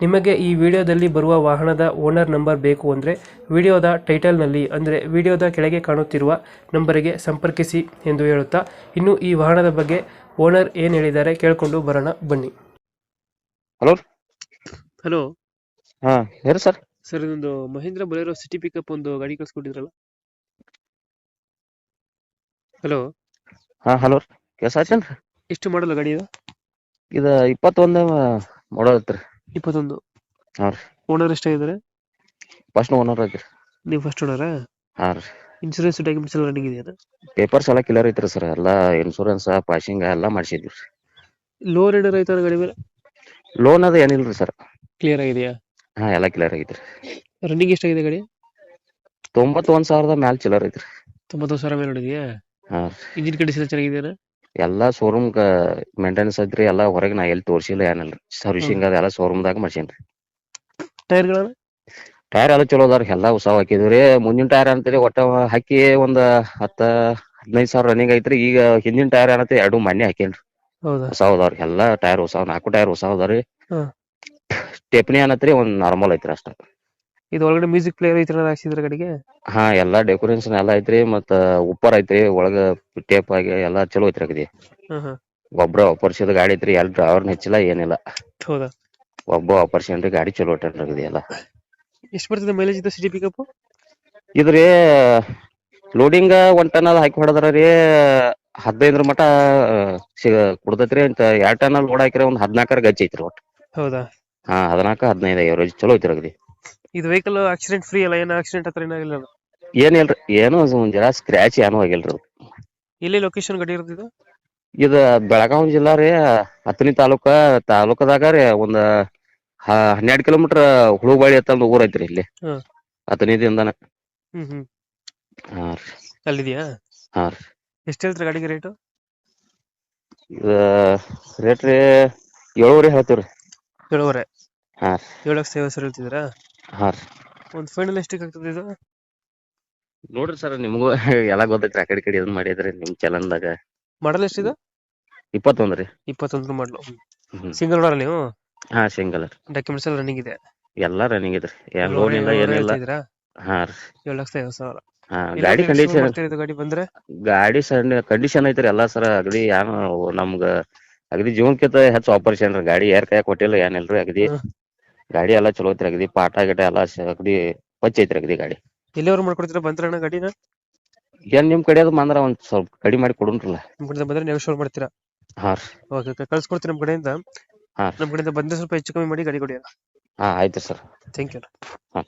ನಿಮಗೆ ಈ ವಿಡಿಯೋದಲ್ಲಿ ಬರುವ ವಾಹನದ ಓನರ್ ನಂಬರ್ ಬೇಕು ಅಂದರೆ ವಿಡಿಯೋದ ಟೈಟಲ್ನಲ್ಲಿ ಅಂದರೆ ವಿಡಿಯೋದ ಕೆಳಗೆ ಕಾಣುತ್ತಿರುವ ನಂಬರಿಗೆ ಸಂಪರ್ಕಿಸಿ ಎಂದು ಹೇಳುತ್ತಾ ಇನ್ನು ಈ ವಾಹನದ ಬಗ್ಗೆ ಓನರ್ ಏನು ಹೇಳಿದ್ದಾರೆ ಕೇಳಿಕೊಂಡು ಬರೋಣ ಬನ್ನಿ. ಹಲೋ? ಹಲೋ? ಹಾ ಯಾರು ಸರ್. ಸರ್ ಇದೊಂದು ಮಹೇಂದ್ರ ಬೊಲೆರೋ ಸಿಟಿ ಪಿಕಪ್ ಒಂದು ಗಾಡಿ ಕಳ್ಸ್ಕೊಟ್ಟಿದ್ರಲ್ಲ? ಹಲೋ? ಹಾ ಹಲೋ ಕೆಲಸ ಎಷ್ಟು ಮಾಡಲ್ಲ ಗಾಡಿ ಇದು? ಇದು ಇಪ್ಪತ್ತೊಂದ ಮಾಡೋದತ್ರಿ ಇಪ್ಪತ್ತೊಂದು. ಹಾ ರೀ. ಓನರ್ ಎಷ್ಟಾಗಿದ್ದಾರೆ? ಫಸ್ಟ್ ಓನರ್ ಐತ್ರಿ ನೀವು ಫಸ್ಟ್ ಓನರಾ ಹಾ ರೀ. ಇನ್ಶೂರೆನ್ಸ್ ಡಾಕ್ಯುಮೆಂಟ್ಸ್ ಎಲ್ಲ ರನ್ನಿಂಗ್ ಇದೆಯಾ ಪೇಪರ್ಸ್ ಎಲ್ಲ ಕ್ಲಿಯರ್ ಐತ್ರಿ ಸರ್ ಎಲ್ಲಾ ಇನ್ಶೂರೆನ್ಸ್ ಪಾಸಿಂಗ್ ಎಲ್ಲಾ ರೀ ಲೋನ್ ಏನಾರ ಐತಾರ ಗಾಡಿ ಮೇಲೆ? ಲೋನ್ ಅದ ಏನಿಲ್ರಿ ಸರ್ ಕ್ಲಿಯರ್ ಆಗಿದೆಯಾ? ಹಾ ಎಲ್ಲಾ ಕ್ಲಿಯರ್ ಆಗೈತ್ರಿ. ರನ್ನಿಂಗ್ ಎಷ್ಟಾಗಿದೆ ಗಾಡಿ? ತೊಂಬತ್ತೊಂದು ಸಾವಿರದ ಮ್ಯಾಲ್ ಚಿಲ್ಲರ್ ಐತ್ರಿ. ತೊಂಬತ್ತೊಂದು ಸಾವಿರ ಮೇಲೆ ನೋಡಿದ್ಯಾ ಹಾ ಇಂಜಿನ್ ಕಂಡೀಷನ್ ಚೆನ್ನಾಗಿದೆಯಾ ಎಲ್ಲಾ ಶೋರೂಮ್ ಮೇಂಟೆನೆನ್ಸ್ ಐತ್ರಿ ಎಲ್ಲಾ ಹೊರಗೆ ನಾ ಎಲ್ಲಿ ತೋರಿಸಿಲ್ಲ ಏನಿಲ್ರಿ. ಸರ್ವಿಸಿಂಗ್ ಅದ ಎಲ್ಲ ಶೋರೂಮ್ ದಾಗ ಮಾಡ್ಸೇನ್ರಿ ಟೈರ್ಗಳನ್ನ? ಟೈರ್ ಎಲ್ಲ ಚಲೋ ಅದಾರಿ ಎಲ್ಲಾ ಹೊಸ ಹಾಕಿದ್ರಿ ಮುಂದಿನ ಟೈರ್ ಅಂತೀರಿ ಒಟ್ಟ ಹಾಕಿ ಒಂದ್ ಹತ್ತ ಹದಿನೈದ್ ಸಾವಿರ ರನ್ನಿಂಗ್ ಐತ್ರಿ. ಈಗ ಹಿಂದಿನ ಟೈರ್ ಏನೈತಿ ಎರಡು ಮನೆ ಹಾಕೇನ್ರಿ. ಹೌದಾ? ಹೊಸ ಅದಾವ್ರಿ ಎಲ್ಲಾ ಟೈರ್ ಹೊಸ ನಾಲ್ಕು ಟೈರ್ ಹೊಸ ಅದಾವ್ರಿ. ಟೆಪ್ನಿ ಸ್ಟೆಪ್ನಿ ಏನತ್ರಿ ಒಂದ್ ನಾರ್ಮಲ್ ಐತ್ರಿ ಅಷ್ಟ. ಇದು ಒಳಗಡೆ ಮ್ಯೂಸಿಕ್ ಪ್ಲೇಯರ್ ಐತ್ರಿ ಹಾಕ್ಸಿದ್ರ ಕಡೆಗೆ? ಹಾ ಎಲ್ಲಾ ಡೆಕೋರೇಷನ್ ಎಲ್ಲಾ ಐತ್ರಿ ಮತ್ತ ಉಪ್ಪರ್ ಐತ್ರಿ ಒಳಗ ಟೇಪ್ ಆಗಿ ಎಲ್ಲಾ ಚಲೋ ಐತ್ರಿ ಅಗದಿ. ಆಪರ್ಷನ್ ಒಬ್ರ ಒಪ್ಪರ್ಸಿದ ಗಾಡಿ ಐತ್ರಿ ಎಲ್ ಡ್ರೈವರ್ನ ಹೆಚ್ಚಿಲ್ಲ ಏನಿಲ್ಲ. ಹೌದಾ? ಒಬ್ಬ ಒಪ್ಪರ್ಸೇನ್ರಿ ಗಾಡಿ ಚಲೋ ಐತ್ರಿ ಅಗದಿ ಎಲ್ಲ. ಎಷ್ಟ್ ಬರ್ತದೆ ಮೈಲೇಜ್ ಇದೆ ಸಿಟಿ ಪಿಕಪ್ ಇದ್ರಿ ಲೋಡಿಂಗ್ ಒನ್ ಟನ್ ಅದ ಹಾಕಿ ಹೊಡೆದ್ರ ರೀ ಹದಿನೈದರ ಮಟ ಸಿಗ ಕೊಡ್ತೈತ್ರಿ ಅಂತ ಎರಡ್ ಟನ್ ಲೋಡ್ ಹಾಕಿರ ಒಂದ್ ಹದಿನಾಲ್ಕರ ಗಚ್ಚಿ ಐತ್ರಿ ಒಟ್ಟು. ಹೌದಾ? ಹಾ ಹದಿನಾಲ್ಕ ಹದಿನೈದು ಎವರೇಜ್ ಚಲೋ ಐತ್ರಿ ಅಗದಿ. ಇದು ವೆಹಿಕಲ್ ಆಕ್ಸಿಡೆಂಟ್ ಫ್ರೀ ಅಲ್ಲ? ಏನೋ ಆಕ್ಸಿಡೆಂಟ್ ಹತ್ರ ಏನಾಗಿಲ್ಲ ಅಲ್ಲ? ಏನಿಲ್ರಿ ಏನೋ ಒಂದ್ ಜರಾ ಸ್ಕ್ರಾಚ್ ಏನೂ ಆಗಿಲ್ರಿ ಅದು. ಎಲ್ಲಿ ಲೊಕೇಶನ್ ಗಡಿ ಇರೋದು ಇದು? ಬೆಳಗಾವಿ ಜಿಲ್ಲಾ ರೀ ಹತ್ತನಿ ತಾಲೂಕ ತಾಲೂಕದಾಗ ರೀ ಒಂದ್ ಹ- ಹನ್ನೆರಡ್ ಕಿಲೋಮೀಟರ್ ಹುಳುಬಾಳಿ ಅಂತ ಒಂದು ಊರ್ ಐತ್ರಿ ಇಲ್ಲಿ. ಹ್ಮ್. ಹತ್ತನಿದಿಂದನ ಹ್ಮ್ ಹ್ಮ್. ಹಾ ರೀ. ಅಲ್ಲಿದ್ಯಾ? ಹಾ ರೀ. ಎಷ್ಟು ಹೇಳ್ತೀರಾ ಗಾಡಿಗೆ ರೇಟು ಇದು ರೇಟ್ ರೀ ಏಳುವರೆ ಹೇಳ್ತೀವ್ರಿ. ಏಳುವರೆ? ಹಾ ಏಳು ಲಕ್ಷ ಐವತ್ತು ಸಾವಿರ ಹೇಳ್ತಿದ್ದೀರಾ? ಹಾ ರೀ. ಒಂದು ಫೈನಲ್ ಎಷ್ಟಕ್ಕೆ ಆಗ್ತದೆ ಇದು? ನೋಡ್ರಿ ಸರ್ ನಿಮಗೂ ಎಲ್ಲಾ ಗೊತ್ತೈತ್ರಿ ಆ ಕಡೆ ಈ ಕಡೆ ಇದನ್ನ ಮಾಡಿದ್ರಿ ನಿಮ್ ಚಲನ್ದಾಗ ಮಾಡಲ್ ಎಷ್ಟಿದೆ? ಇಪ್ಪತ್ತೊಂದ್ ರೀ. ಇಪ್ಪತ್ತೊಂದು ಮಾಡಲು ಹ್ಮ್. ಸಿಂಗಲ್ ಓನರ್ ನೀವು? ಹಾ ಸಿಂಗಲ್ ಡಾಕ್ಯುಮೆಂಟ್ಸ್ ಎಲ್ಲ ರನ್ನಿಂಗ್ ಇದೆ? ಎಲ್ಲಾ ರನ್ನಿಂಗ್ ಇದ್ರಿ ಏನ್ ಲೋನ್ ಇಲ್ಲ ಏನಿಲ್ಲ. ಹೇಳ್ತಿದ್ದೀರಾ ಹಾ ರೀ. ಏಳು ಲಕ್ಷ ಐವತ್ತು ಸಾವಿರ. ಹಾ ಗಾಡಿ ಕಂಡೀಷನ್ ಮಾಡ್ತೀರಾ ಇದು ಗಾಡಿ ಬಂದ್ರೆ? ಗಾಡಿ ಸಣ್ಣ ಕಂಡೀಷನ್ ಐತ್ರಿ ಎಲ್ಲಾ ಸರ ಅಗದಿ ಏನು ನಮ್ಗ ಅಗದಿ ಜೀವನಕ್ಕಿಂತ ಹೆಚ್ಚು ಆಪರೇಷನ್ ರೀ ಗಾಡಿ ಯಾರ್ ಕೈಯಾಗ ಕೊಟ್ಟಿಲ್ಲ ಏನಿಲ್ರಿ ಅಗದಿ ಹ್ಮ್. ಗಾಡಿ ಎಲ್ಲಾ ಚಲೋ ಐತ್ರಿ ಅಗದಿ ಪಾಠ ಗಿಟ ಎಲ್ಲಾ ಅಗದಿ ಪಚ್ ಐತ್ರಿ ಅಗದಿ ಗಾಡಿ. ಎಲ್ಲಿವರೆಗೆ ಮಾಡ್ಕೊಡ್ತೀರ ಬಂದ್ರೆ ಅಣ್ಣ ಗಾಡಿನ? ಏನ್ ನಿಮ್ ಕಡೆ ಅದು ಬಂದ್ರ ಒಂದ್ ಸ್ವಲ್ಪ ಕಡಿಮೆ ಮಾಡಿ ಕೊಡುನ್ರಲ್ಲ ನಿಮ್ಮ ಕಡೆಯಿಂದ ಬಂದ್ರೆ ಶೋರ್ ಮಾಡ್ತೀರಾ? ಹಾ ರೀ. ಓಕೆ ಓಕೆ ಕಳ್ಸ್ಕೊಡ್ತೀನಿ ನಮ್ಮ ಕಡೆಯಿಂದ. ಹಾ. ನಮ್ಮ ಕಡೆಯಿಂದ ಬಂದ್ರೆ ಸ್ವಲ್ಪ ಹೆಚ್ಚು ಕಮ್ಮಿ ಮಾಡಿ ಗಾಡಿ ಕೊಡಿ ಹಾ ಆಯ್ತು ಸರ್. ಥ್ಯಾಂಕ್ ಯು ಹಾ.